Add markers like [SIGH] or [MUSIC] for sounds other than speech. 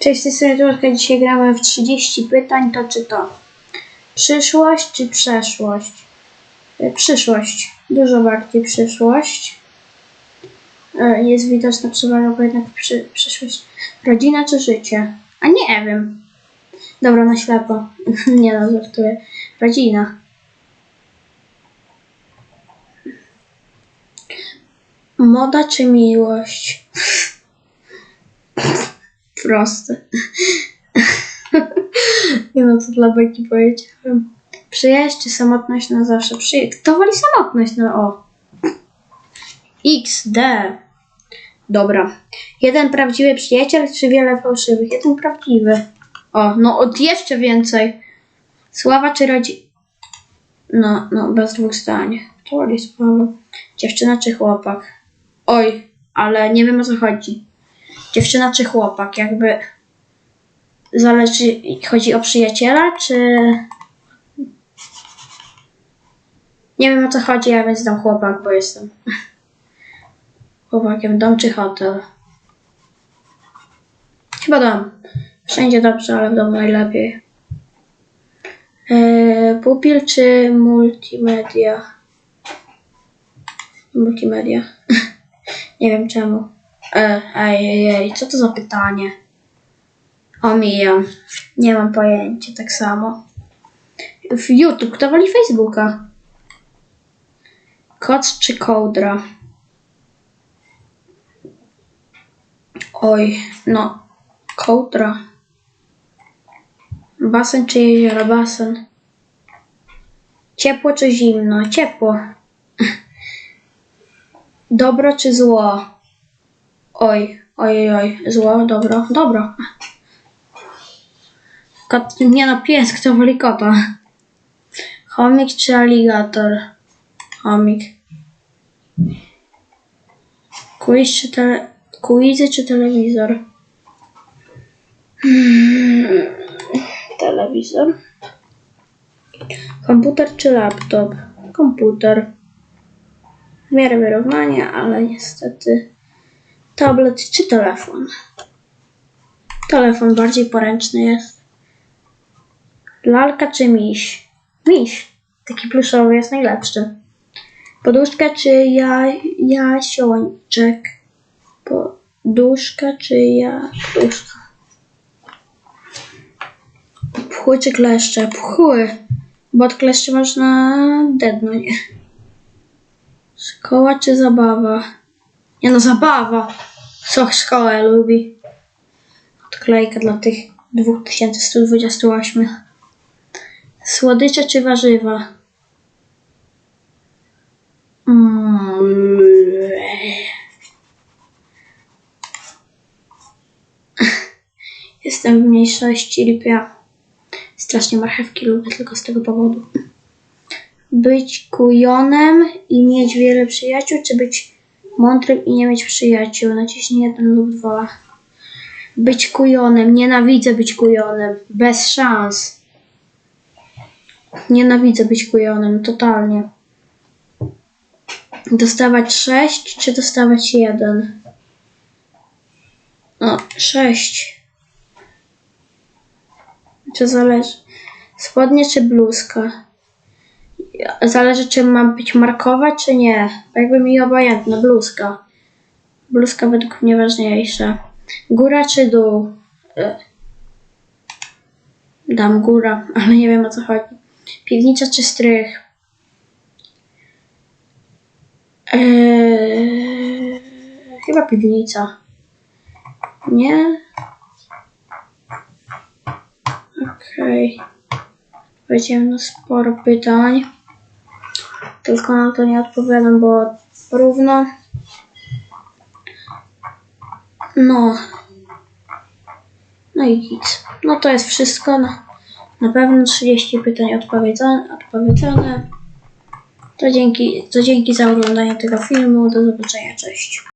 Cześć, z tej strony. Dzisiaj gramy w 30 pytań. To czy to przyszłość czy przeszłość? E, Przyszłość. Dużo bardziej przyszłość. E, Jest widoczna przewaga, bo jednak przy, przyszłość. Rodzina czy życie? A nie wiem. Dobra, na ślepo. [LAUGHS] nie no, żartuję. Rodzina. Moda czy miłość? Proste. [LAUGHS] Nie no, to dla beki powiedziałem. Przyjaźń czy samotność na zawsze? Przyjaźń. Kto woli samotność? No o. XD. Dobra. Jeden prawdziwy przyjaciel czy wiele fałszywych? Jeden prawdziwy. O, no od jeszcze więcej. Sława czy rodzi... No, no, bez dwóch zdań. To woli sława. Dziewczyna czy chłopak? Oj, ale nie wiem o co chodzi. Dziewczyna czy chłopak? Jakby zależy, chodzi o przyjaciela, czy... Nie wiem o co chodzi, ja więc dam chłopak, bo jestem [LAUGHS] chłopakiem. Dom czy hotel? Chyba dom. Wszędzie dobrze, ale w domu najlepiej. Eee, pupil czy multimedia? Multimedia. [LAUGHS] Nie wiem czemu. E, ej, ej, ej, co to za pytanie? Omijam. Nie mam pojęcia, tak samo. W YouTube, woli Facebooka? Koc czy kołdra? Oj, no, kołdra. Basen czy jezioro? Basen. Ciepło czy zimno? Ciepło. [LAUGHS] Dobro czy zło? Oj, oj, oj, zło, dobro, dobro. Kot, nie no, pies, kto woli kota? Chomik czy aligator? Chomik. Quiz czy tele... Quizy czy telewizor? Hmm, telewizor. Komputer czy laptop? Komputer. W miarę wyrównania, ale niestety tablet czy telefon. Telefon bardziej poręczny jest. Lalka czy miś? Miś. Taki pluszowy jest najlepszy. Poduszka czy ja, jasiończek? Poduszka czy ja, poduszka? Pchły czy kleszcze? Pchły. Bo od kleszczy można dednąć. Szkoła czy zabawa? Nie no, zabawa. Co szkołę lubi? Odklejka dla tych 2128. Słodycze czy warzywa? Mm. Jestem w mniejszości lipia. Strasznie marchewki lubię tylko z tego powodu. Być kujonem i mieć wiele przyjaciół, czy być mądrym i nie mieć przyjaciół? Naciśnij jeden lub dwa. Być kujonem. Nienawidzę być kujonem. Bez szans. Nienawidzę być kujonem. Totalnie. Dostawać 6 czy dostawać 1? No, 6. Czy zależy? Spodnie czy bluzka? Zależy, czy mam być markowa, czy nie. Jakby mi obojętna, bluzka. Bluzka według mnie ważniejsza. Góra czy dół? E, Dam góra, [LAUGHS] ale nie wiem o co chodzi. Piwnica czy strych? Eee, chyba piwnica. Nie? Okej. Powiedziałem na sporo pytań. Tylko na to nie odpowiadam, bo równo. No. No i nic. No to jest wszystko. Na, na pewno 30 pytań odpowiedziane. odpowiedziane. To dzięki, to dzięki za oglądanie tego filmu. Do zobaczenia. Cześć.